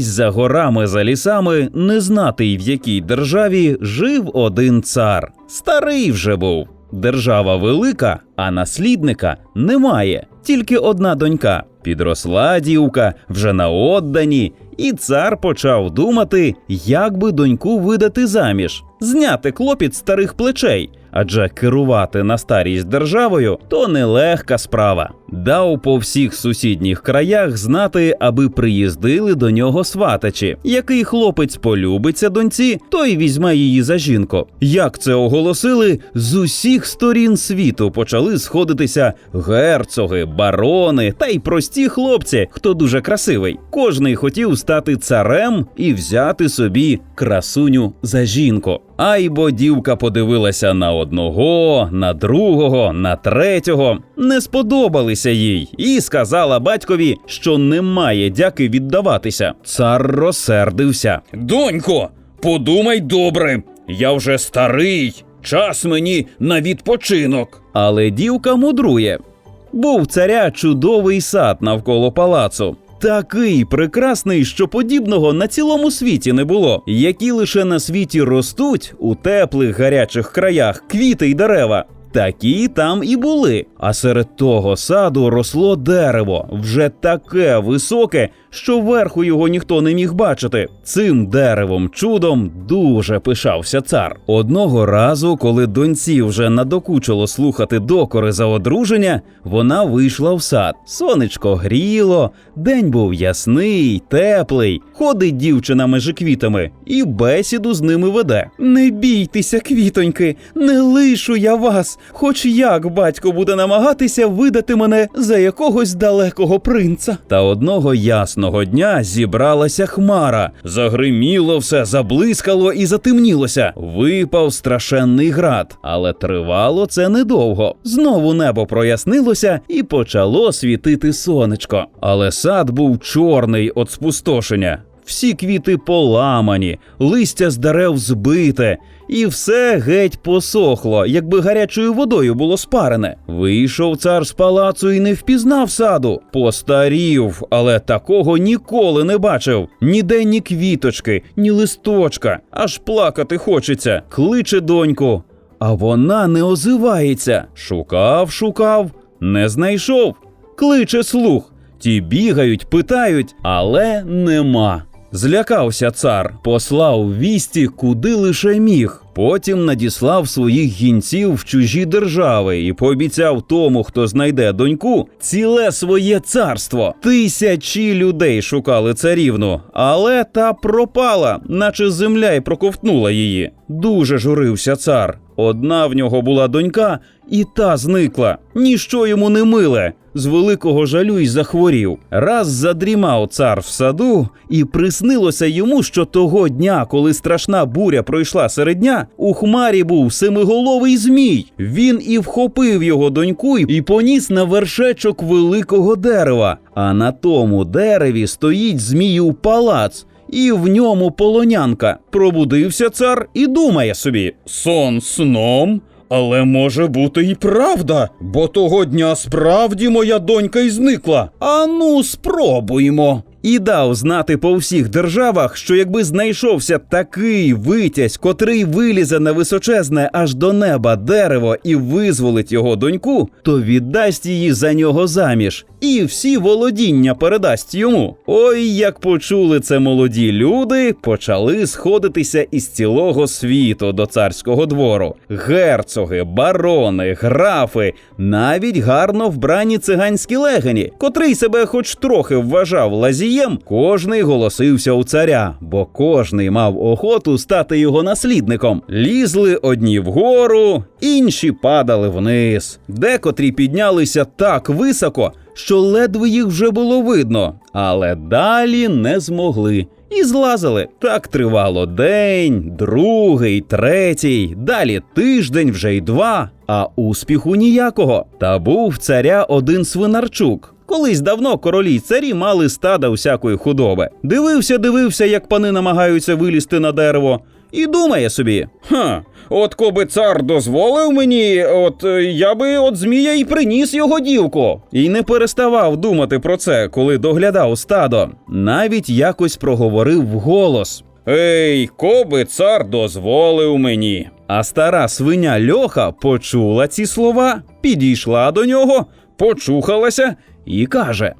За горами, за лісами, не знати, в якій державі жив один цар. Старий вже був. Держава велика, а наслідника немає. Тільки одна донька. Підросла дівка, вже на оддані, і цар почав думати, як би доньку видати заміж, зняти клопіт старих плечей. Адже керувати на старість державою то нелегка справа. Дав по всіх сусідніх краях знати, аби приїздили до нього сватачі. Який хлопець полюбиться доньці, той візьме її за жінку. Як це оголосили, з усіх сторін світу почали сходитися герцоги, барони та й прості хлопці, хто дуже красивий. Кожний хотів стати царем і взяти собі красуню за жінку. Ай бо дівка подивилася на одного, на другого, на третього. Не сподобалися їй і сказала батькові, що немає дяки віддаватися. Цар розсердився. Донько, подумай добре, я вже старий. Час мені на відпочинок. Але дівка мудрує. Був царя чудовий сад навколо палацу. Такий прекрасний, що подібного на цілому світі не було, які лише на світі ростуть у теплих гарячих краях квіти й дерева. Такі там і були. А серед того саду росло дерево, вже таке високе, що верху його ніхто не міг бачити. Цим деревом чудом дуже пишався цар. Одного разу, коли доньці вже надокучило слухати докори за одруження, вона вийшла в сад. Сонечко гріло, день був ясний, теплий. Ходить дівчина межи квітами і бесіду з ними веде. Не бійтеся, квітоньки, не лишу я вас, хоч як батько буде намагатися видати мене за якогось далекого принца. Та одного ясного дня зібралася хмара, загриміло все, заблискало і затемнілося. Випав страшенний град, але тривало це недовго. Знову небо прояснилося і почало світити сонечко. Але сад був чорний від спустошення. Всі квіти поламані, листя з дерев збите, і все геть посохло, якби гарячою водою було спарене. Вийшов цар з палацу і не впізнав саду. Постарів, але такого ніколи не бачив. Ніде ні квіточки, ні листочка. Аж плакати хочеться. Кличе доньку. А вона не озивається. Шукав, шукав, не знайшов. Кличе слух. Ті бігають, питають, але нема. Злякався цар, послав вісті, куди лише міг. Потім надіслав своїх гінців в чужі держави і пообіцяв тому, хто знайде доньку, ціле своє царство. Тисячі людей шукали царівну, але та пропала, наче земля й проковтнула її. Дуже журився цар. Одна в нього була донька, і та зникла. Ніщо йому не миле. З великого жалю й захворів. Раз задрімав цар в саду, і приснилося йому, що того дня, коли страшна буря пройшла серед дня, у хмарі був семиголовий змій. Він і вхопив його доньку і поніс на вершечок великого дерева. А на тому дереві стоїть зміїв палац. І в ньому полонянка. Пробудився цар і думає собі: сон сном, але може бути і правда, бо того дня справді моя донька й зникла. Ану, спробуймо. І дав знати по всіх державах, що якби знайшовся такий витязь, котрий вилізе на височезне аж до неба дерево і визволить його доньку, то віддасть її за нього заміж, і всі володіння передасть йому. Ой, як почули це молоді люди, почали сходитися із цілого світу до царського двору. Герцоги, барони, графи, навіть гарно вбрані циганські легені, котрий себе хоч трохи вважав лазієм, кожний голосився у царя, бо кожний мав охоту стати його наслідником. Лізли одні вгору, інші падали вниз. Декотрі піднялися так високо, що ледве їх вже було видно, але далі не змогли. І злазили. Так тривало день, другий, третій, далі тиждень, вже й два, а успіху ніякого. Та був царя один свинарчук. Колись давно королі й царі мали стада усякої худоби. Дивився, дивився, як пани намагаються вилізти на дерево, і думає собі: ха, От коби цар дозволив мені, от е, я би от змія й приніс його дівку. І не переставав думати про це, коли доглядав стадо. Навіть якось проговорив вголос. Ей, коби цар дозволив мені. А стара свиня Льоха почула ці слова, підійшла до нього, почухалася і каже: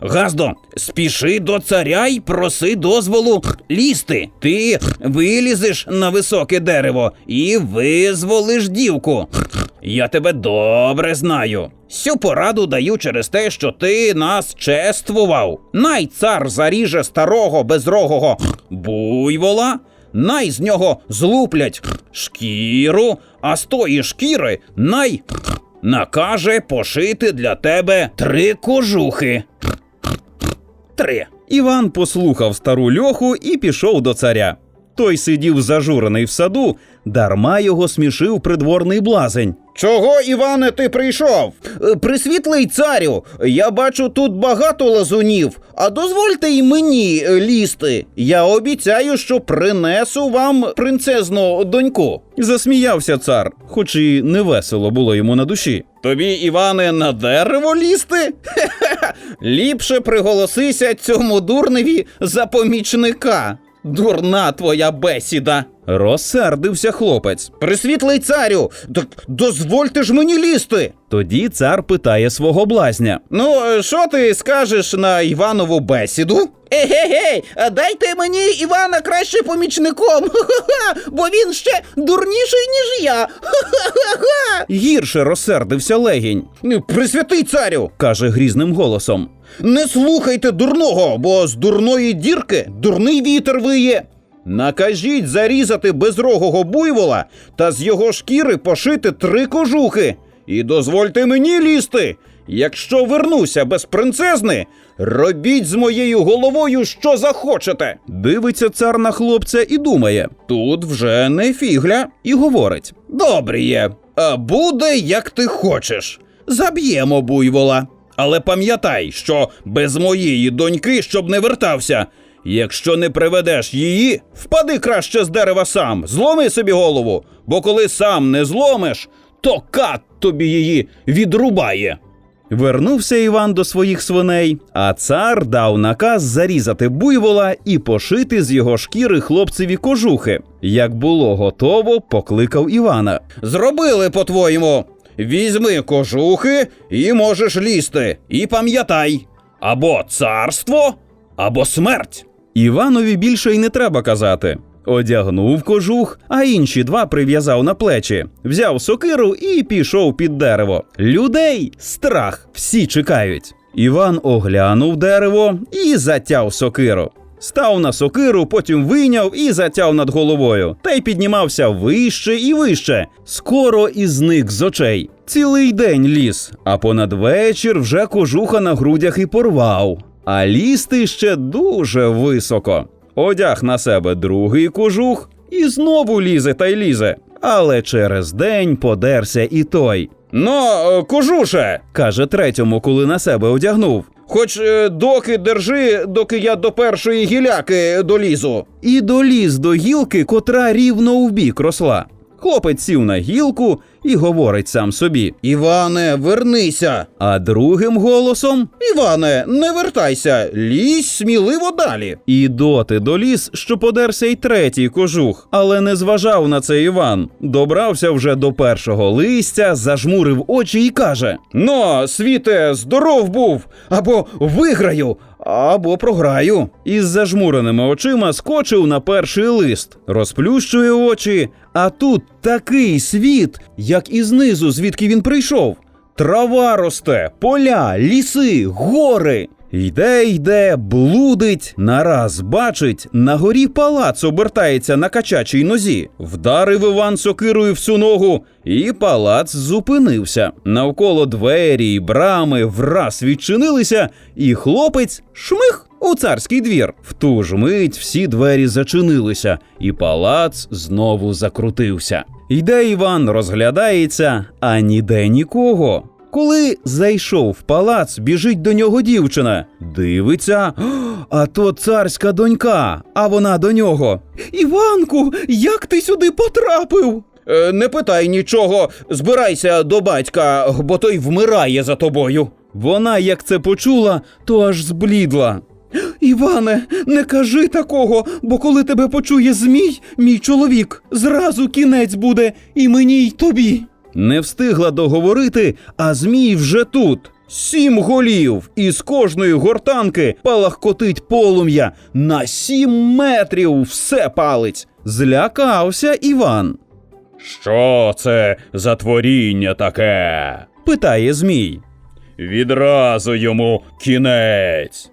Газдо, спіши до царя й проси дозволу лізти. Ти вилізеш на високе дерево і визволиш дівку. Я тебе добре знаю. Сю пораду даю через те, що ти нас чествував. Най цар заріже старого безрогого буйвола, най з нього злуплять шкіру, а з тої шкіри най накаже пошити для тебе три кожухи. Три. Іван послухав стару льоху і пішов до царя. Той сидів зажурений в саду, дарма його смішив придворний блазень. Чого, Іване, ти прийшов? «Е, Присвітлий царю, я бачу тут багато лазунів, а дозвольте й мені е, лізти. Я обіцяю, що принесу вам принцезну доньку. Засміявся цар, хоч і невесело було йому на душі. Тобі, Іване, на дерево лізти? Хе-хе-хе. Ліпше приголосися цьому дурневі за помічника. Дурна твоя бесіда. Розсердився хлопець. Присвітлий царю, так дозвольте ж мені лізти. Тоді цар питає свого блазня. Ну, що ти скажеш на Іванову бесіду? Егегей, дайте мені Івана краще помічником, бо він ще дурніший, ніж я. Гірше розсердився легінь. Присвятий царю, каже грізним голосом. Не слухайте дурного, бо з дурної дірки дурний вітер виє. Накажіть зарізати безрогого буйвола та з його шкіри пошити три кожухи. І дозвольте мені лізти. Якщо вернуся без принцезни, робіть з моєю головою що захочете. Дивиться цар на хлопця і думає: тут вже не фігля, і говорить: Добре є, а буде як ти хочеш. Заб'ємо буйвола. Але пам'ятай, що без моєї доньки, щоб не вертався. Якщо не приведеш її, впади краще з дерева сам, зломи собі голову, бо коли сам не зломиш, то кат тобі її відрубає. Вернувся Іван до своїх свиней, а цар дав наказ зарізати буйвола і пошити з його шкіри хлопцеві кожухи. Як було готово, покликав Івана. Зробили, по-твоєму. Візьми кожухи і можеш лізти. І пам'ятай, або царство, або смерть. Іванові більше й не треба казати. Одягнув кожух, а інші два прив'язав на плечі, взяв сокиру і пішов під дерево. Людей страх, всі чекають. Іван оглянув дерево і затяв сокиру. Став на сокиру, потім вийняв і затяв над головою, та й піднімався вище і вище. Скоро і зник з очей. Цілий день ліз, а понад вечір вже кожуха на грудях і порвав. А лізти ще дуже високо. Одяг на себе другий кожух і знову лізе та й лізе. Але через день подерся і той. Ну, кожуше, каже третьому, коли на себе одягнув. Хоч е, доки держи, доки я до першої гіляки долізу. І доліз до гілки, котра рівно вбік росла. Хлопець сів на гілку і говорить сам собі: Іване, вернися. А другим голосом: Іване, не вертайся, лізь сміливо далі. І доти доліз, що подерся й третій кожух, але не зважав на це Іван. Добрався вже до першого листя, зажмурив очі і каже: Ну, світе, здоров був, або виграю, або програю. Із зажмуреними очима скочив на перший лист, розплющує очі, а тут такий світ, як і знизу, звідки він прийшов. Трава росте, поля, ліси, гори. Йде, йде, блудить, нараз бачить, на горі палац обертається на качачій нозі. Вдарив Іван сокирою всю ногу, і палац зупинився. Навколо двері й брами враз відчинилися, і хлопець шмих у царський двір. В ту ж мить всі двері зачинилися, і палац знову закрутився. Йде Іван, розглядається, а ніде нікого. Коли зайшов в палац, біжить до нього дівчина. Дивиться, а то царська донька, а вона до нього. Іванку, як ти сюди потрапив? Е, не питай нічого, збирайся до батька, бо той вмирає за тобою. Вона, як це почула, то аж зблідла. Іване, не кажи такого, бо коли тебе почує змій, мій чоловік, зразу кінець буде і мені, й тобі. Не встигла договорити, а змій вже тут. Сім голів, і з кожної гортанки палахкотить полум'я на сім метрів все палить. Злякався Іван. Що це за творіння таке? Питає Змій. Відразу йому кінець.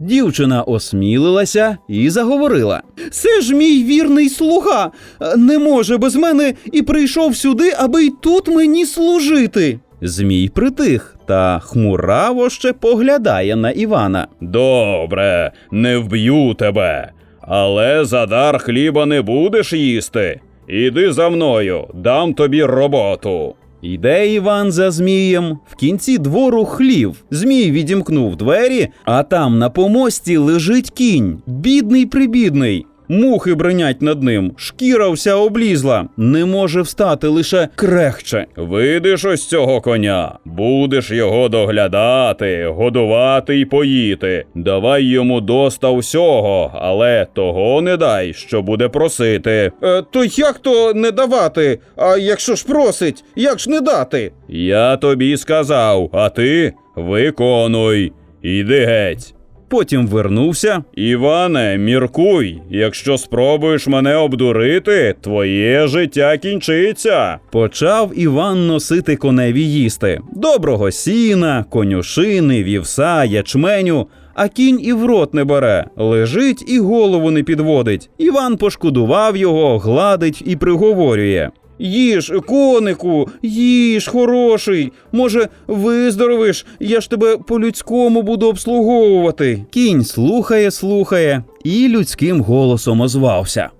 Дівчина осмілилася і заговорила: Це ж мій вірний слуга. Не може без мене і прийшов сюди, аби й тут мені служити. Змій притих та хмураво ще поглядає на Івана. Добре, не вб'ю тебе, але за дар хліба не будеш їсти. Іди за мною, дам тобі роботу. Йде Іван за Змієм. В кінці двору хлів. Змій відімкнув двері, а там на помості лежить кінь. Бідний прибідний. Мухи бренять над ним, шкіра вся облізла, не може встати лише крехче. Видиш ось цього коня, будеш його доглядати, годувати й поїти. Давай йому доста всього, але того не дай, що буде просити. Е, то як то не давати? А якщо ж просить, як ж не дати? Я тобі сказав, а ти виконуй. Іди геть. Потім вернувся. Іване, міркуй, якщо спробуєш мене обдурити, твоє життя кінчиться. Почав Іван носити коневі їсти. Доброго сіна, конюшини, вівса, ячменю. А кінь і в рот не бере, лежить і голову не підводить. Іван пошкодував його, гладить і приговорює. Їж, конику, їж, хороший. Може, виздоровиш, я ж тебе по-людському буду обслуговувати. Кінь слухає, слухає і людським голосом озвався.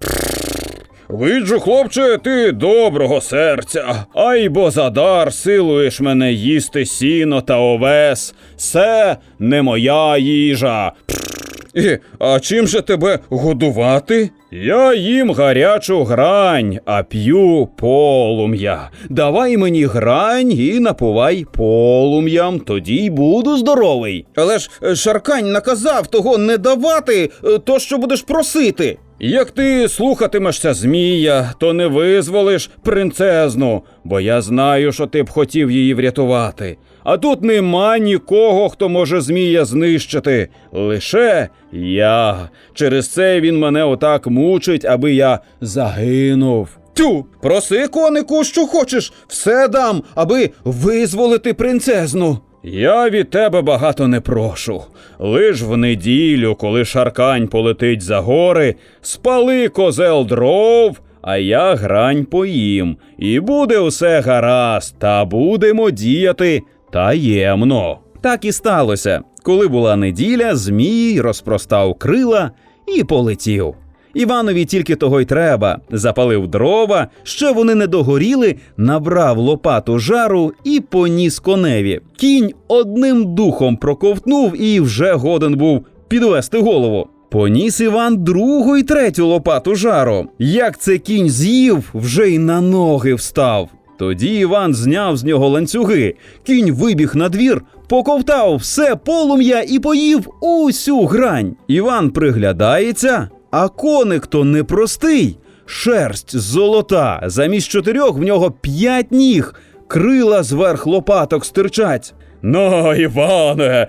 Виджу, хлопче, ти доброго серця. Ай бо за дар силуєш мене їсти сіно та овес. Це не моя їжа. Е, а чим же тебе годувати? Я їм гарячу грань, а п'ю полум'я. Давай мені грань і напувай полум'ям, тоді й буду здоровий. Але ж е, Шаркань наказав того не давати, е, то що будеш просити. Як ти слухатимешся змія, то не визволиш принцезну, бо я знаю, що ти б хотів її врятувати. А тут нема нікого, хто може змія знищити. Лише я. Через це він мене отак мучить, аби я загинув. Тю, проси, конику, що хочеш, все дам, аби визволити принцезну. Я від тебе багато не прошу. Лиш в неділю, коли шаркань полетить за гори, спали козел дров, а я грань поїм, і буде усе гаразд, та будемо діяти таємно. Так і сталося. Коли була неділя, Змій розпростав крила і полетів. Іванові тільки того й треба. Запалив дрова, ще вони не догоріли, набрав лопату жару і поніс коневі. Кінь одним духом проковтнув і вже годен був підвести голову. Поніс Іван другу й третю лопату жару. Як це кінь з'їв, вже й на ноги встав. Тоді Іван зняв з нього ланцюги. Кінь вибіг на двір, поковтав все полум'я і поїв усю грань. Іван приглядається, а коник то непростий. Шерсть золота, замість чотирьох в нього п'ять ніг, крила зверх лопаток стирчать. Ну, Іване,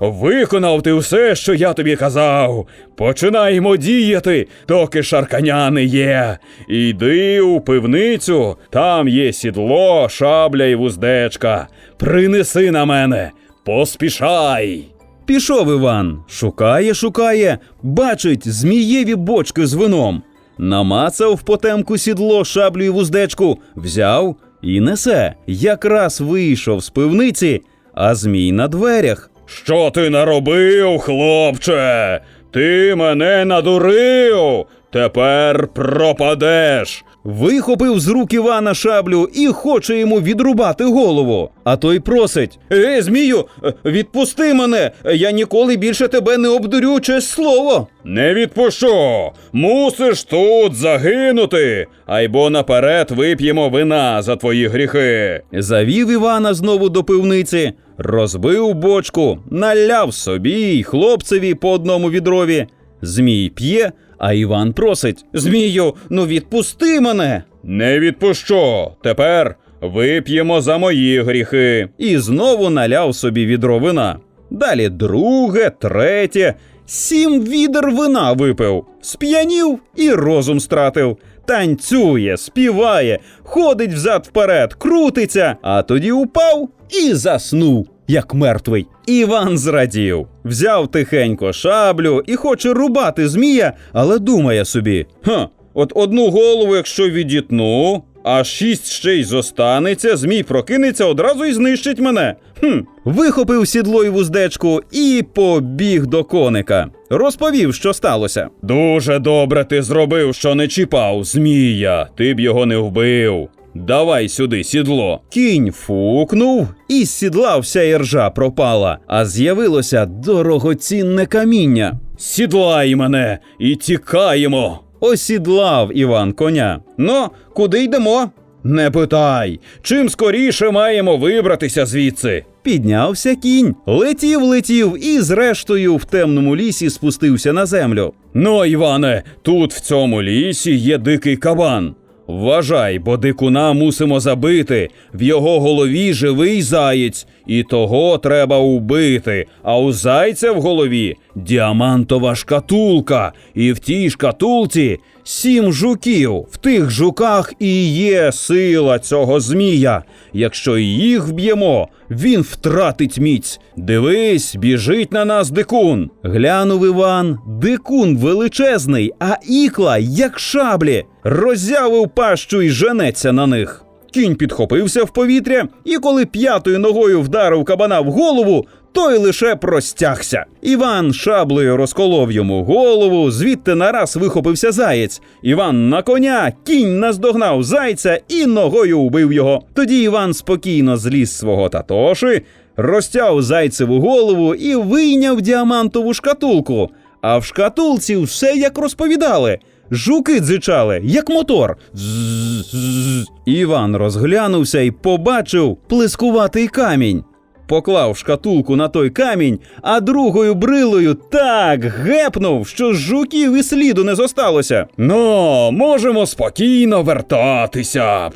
виконав ти все, що я тобі казав. Починаємо діяти, доки шарканя не є. Іди у пивницю, там є сідло, шабля і вуздечка. Принеси на мене, поспішай. Пішов Іван, шукає, шукає, бачить змієві бочки з вином. Намацав в потемку сідло, шаблю і вуздечку, взяв і несе. Якраз вийшов з пивниці, а змій на дверях. Що ти наробив, хлопче? Ти мене надурив. Тепер пропадеш. Вихопив з рук Івана шаблю і хоче йому відрубати голову. А той просить: Ей, змію, е, відпусти мене! Я ніколи більше тебе не обдурю честь слово. Не відпущу. Мусиш тут загинути. Айбо наперед вип'ємо вина за твої гріхи. завів Івана знову до пивниці, розбив бочку, наляв собі й хлопцеві по одному відрові. Змій п'є, а Іван просить. Змію, ну відпусти мене. Не відпущу. Тепер вип'ємо за мої гріхи. і знову наляв собі відро вина. Далі друге, третє, сім відер вина випив, сп'янів і розум стратив. Танцює, співає, ходить взад вперед, крутиться, а тоді упав і заснув, як мертвий. Іван зрадів, взяв тихенько шаблю і хоче рубати змія, але думає собі: Ха, от одну голову, якщо відітну, а шість ще й зостанеться, змій прокинеться одразу і знищить мене. Хм, вихопив сідло й вуздечку і побіг до коника. Розповів, що сталося. дуже добре ти зробив, що не чіпав змія. Ти б його не вбив. Давай сюди сідло. Кінь фукнув, і з сідла вся іржа пропала, а з'явилося дорогоцінне каміння. Сідлай мене і тікаємо. Осідлав Іван коня. Ну, куди йдемо? Не питай, чим скоріше маємо вибратися звідси. Піднявся кінь, летів, летів і, зрештою, в темному лісі спустився на землю. Ну, Іване, тут в цьому лісі є дикий кабан. Вважай, бо дикуна мусимо забити. В його голові живий заєць, і того треба убити. А у зайця в голові діамантова шкатулка, і в тій шкатулці сім жуків. В тих жуках і є сила цього змія. Якщо їх вб'ємо, він втратить міць. Дивись, біжить на нас дикун. Глянув Іван, дикун величезний, а ікла, як шаблі, роззявив пащу і женеться на них. Кінь підхопився в повітря, і коли п'ятою ногою вдарив кабана в голову, той лише простягся. Іван шаблею розколов йому голову, звідти нараз вихопився заєць. Іван на коня, кінь наздогнав зайця і ногою убив його. Тоді Іван спокійно зліз свого татоши, розтяв зайцеву голову і вийняв діамантову шкатулку. А в шкатулці все як розповідали. Жуки дзичали, як мотор. Зззз. Іван розглянувся і побачив плескуватий камінь. Поклав шкатулку на той камінь, а другою брилою так гепнув, що жуків і сліду не зосталося. Ну, можемо спокійно вертатися.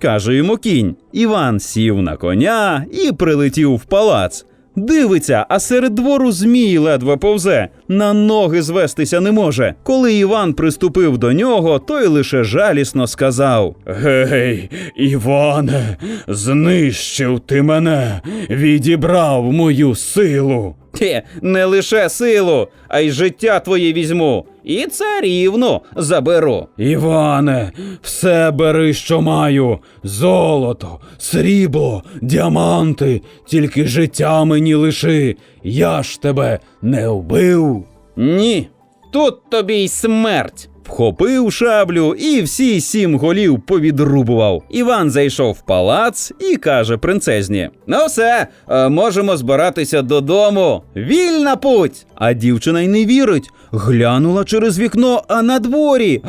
каже йому кінь. Іван сів на коня і прилетів в палац. Дивиться, а серед двору змій ледве повзе, на ноги звестися не може. Коли Іван приступив до нього, той лише жалісно сказав: Гей, Іване, знищив ти мене, відібрав мою силу. Хе, не лише силу, а й життя твоє візьму. І царівну заберу. Іване, все бери, що маю: золото, срібло, діаманти, тільки життя мені лиши. Я ж тебе не вбив. Ні. Тут тобі й смерть. Вхопив шаблю і всі сім голів повідрубував. Іван зайшов в палац і каже принцезні: Ну все, е, можемо збиратися додому. Вільна путь. А дівчина й не вірить. Глянула через вікно, а на дворі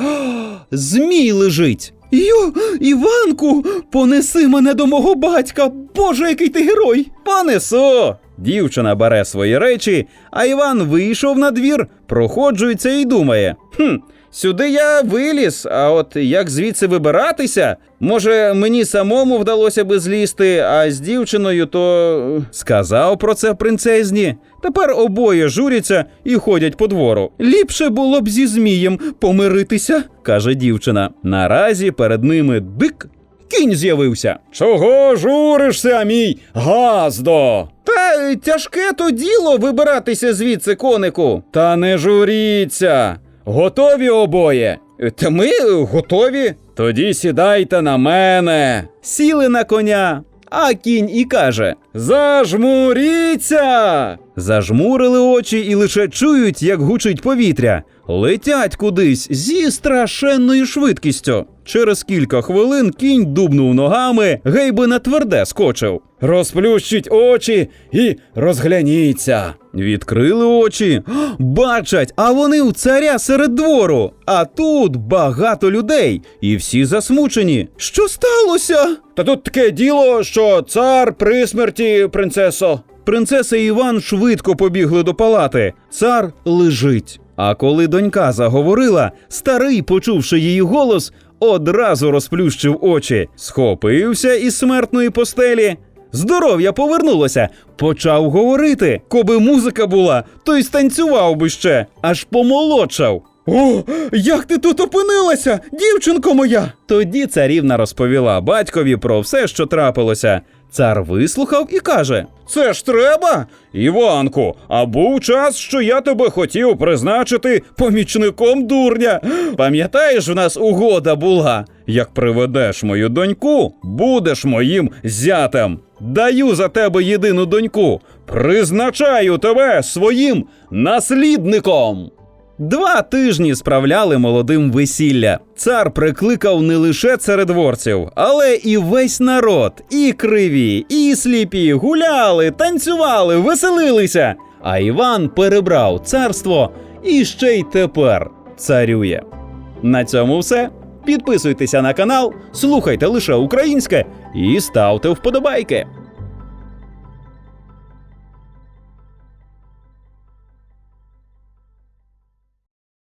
змій лежить. Йо, Іванку, понеси мене до мого батька. Боже, який ти герой! Понесу. Дівчина бере свої речі, а Іван вийшов на двір, проходжується і думає. Хм, сюди я виліз, а от як звідси вибиратися? Може, мені самому вдалося би злізти, а з дівчиною то. Сказав про це принцезні. Тепер обоє журяться і ходять по двору. Ліпше було б зі змієм помиритися, каже дівчина. Наразі перед ними дик кінь з'явився. Чого журишся, мій газдо? Та тяжке то діло вибиратися звідси, конику. Та не журіться. Готові обоє? Та ми готові. Тоді сідайте на мене. Сіли на коня, А кінь і каже: Зажмуріться! Зажмурили очі і лише чують, як гучить повітря. Летять кудись зі страшенною швидкістю. Через кілька хвилин кінь дубнув ногами, гей би на тверде скочив. Розплющіть очі і розгляніться. Відкрили очі, бачать, а вони у царя серед двору. А тут багато людей, і всі засмучені. Що сталося? Та тут таке діло, що цар при смерті, принцесо. Принцеса і Іван швидко побігли до палати. Цар лежить. А коли донька заговорила, старий, почувши її голос, одразу розплющив очі, схопився із смертної постелі. Здоров'я повернулося, почав говорити. Коби музика була, то й станцював би ще, аж помолодшав. О, як ти тут опинилася, дівчинко моя? Тоді царівна розповіла батькові про все, що трапилося. Цар вислухав і каже: Це ж треба, Іванку. А був час, що я тебе хотів призначити помічником дурня. Пам'ятаєш, в нас угода була. Як приведеш мою доньку, будеш моїм зятем. Даю за тебе єдину доньку. Призначаю тебе своїм наслідником. Два тижні справляли молодим весілля. Цар прикликав не лише царедворців, але і весь народ, і криві, і сліпі гуляли, танцювали, веселилися. А Іван перебрав царство і ще й тепер царює. На цьому все. Підписуйтеся на канал, слухайте лише українське і ставте вподобайки.